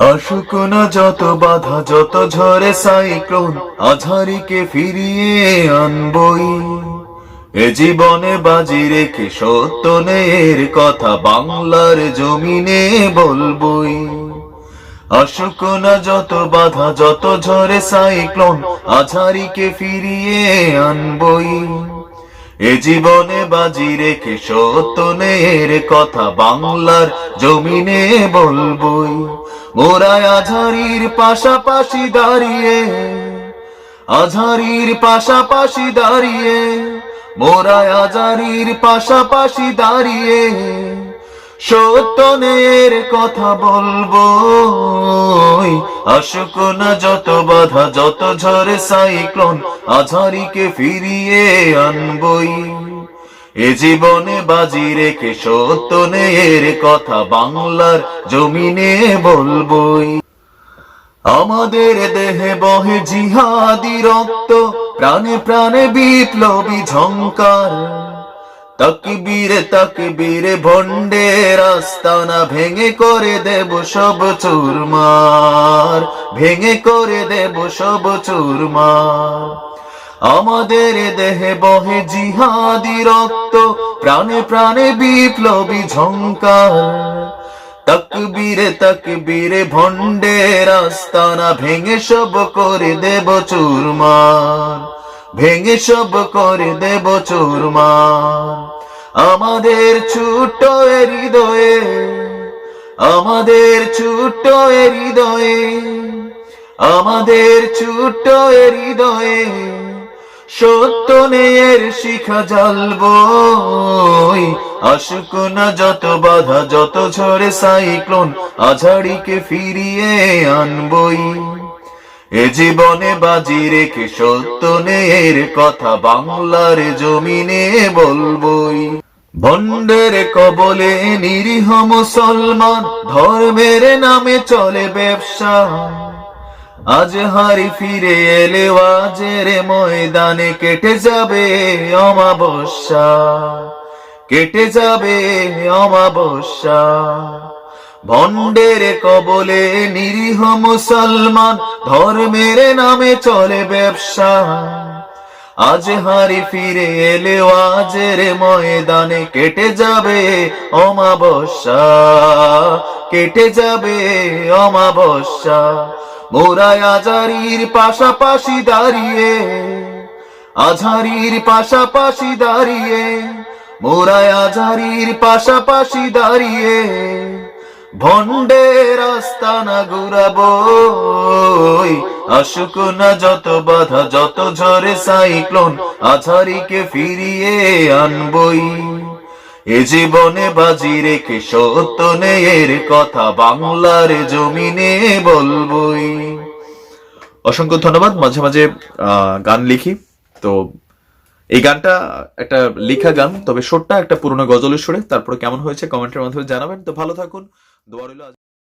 আসুক যত বাধা, যত ঝরে সাইক্লোন, আঝারিকে ফিরিয়ে আনবই। এ জীবনে বাজি রেখে সত্য নেয়ের কথা বাংলার জমিনে বলবই। আসুক না যত বাধা, যত ঝরে সাইক্লোন, আঝারিকে ফিরিয়ে আনবই। এ জীবনে বাজি রেখে সত্য নেয়ের কথা বাংলার জমিনে বলবই। মোরা আঝারির পাশাপাশি দাঁড়িয়ে আঝারির পাশাপাশি দাঁড়িয়ে মোরা আজারির পাশাপাশি দাঁড়িয়ে। সত্য নেয়ের কথা বলব আসুক না যত বাধা, যত ঝড়ে সাইক্লোন, আঝারিকে ফিরিয়ে আনবই। এ জীবনে বাজি রেখে সত্য নেয়ের কথা বাংলার জমিনে বলবই। আমাদের দেহে বহে জিহাদি রক্ত, প্রাণে প্রাণে বিপ্লবী ঝঙ্কার তাকবীরে তাকবীরে ভণ্ডের আস্তানা ভেঙে করে দেব সব চুরমার। ভেঙে করে দেব সব চুরমার। আমাদের দেহে বহে জিহাদি রক্ত, প্রাণে প্রাণে বিপ্লবী ঝঙ্কার তকবীরে তকবীরে ভণ্ডের আস্তানা ভেঙে সব করে দেব চুরমার। ভেঙে সব করে দেব চুরমার আমাদের ছোট হৃদয়ে, আমাদের ছোট হৃদয়ে, আমাদের ছোট হৃদয়ে সত্য নেয়ের শিখা জ্বালবো আসুক না যত বাধা, যত ঝড়ে সাইক্লোন, আঝাড়িকে ফিরিয়ে আনবই। এ জীবনে বাজি রেখে সত্য নেয়ের কথা বাংলার জমিনে বলবই। ভণ্ডের কবলে নিরীহ মুসলমান, ধর্মের নামে চলে ব্যবসা। আজ হারি ফিরে এলে আজের ময়দানে কেটে যাবে অমাবস্যা। কেটে যাবে অমাবস্যা। ভণ্ডের কবলে নিরীহ মুসলমান, ধর্মের নামে চলে ব্যবসা। আজ হারি ফিরে এলে আজের ময়দানে কেটে যাবে অমাবস্যা, কেটে যাবে অমাবস্যা। মোরা আজারির পাশাপাশি দাঁড়িয়ে আঝারির পাশাপাশি দাঁড়িয়ে মোরা আঝারির পাশাপাশি দাঁড়িয়ে। ভণ্ডের আস্তানা ঘুরাবো আসুক না যত বাধা, যত ঝড়ে সাইক্লোন আঝারিকে ফিরিয়ে আনবই। এ জীবনে বাজি রেখে সত্য নেয়ের কথা বাংলার জমিনে বলবই। অসংখ্য ধন্যবাদ। মাঝে মাঝে গান লিখি। তো এই গানটা একটা লেখা গান, তবে শোরটা একটা পুরোনো গজলের সুরে। তারপরে কেমন হয়েছে কমেন্টের মাধ্যমে জানাবেন। তো ভালো থাকুন। দোয়া রইল আজ-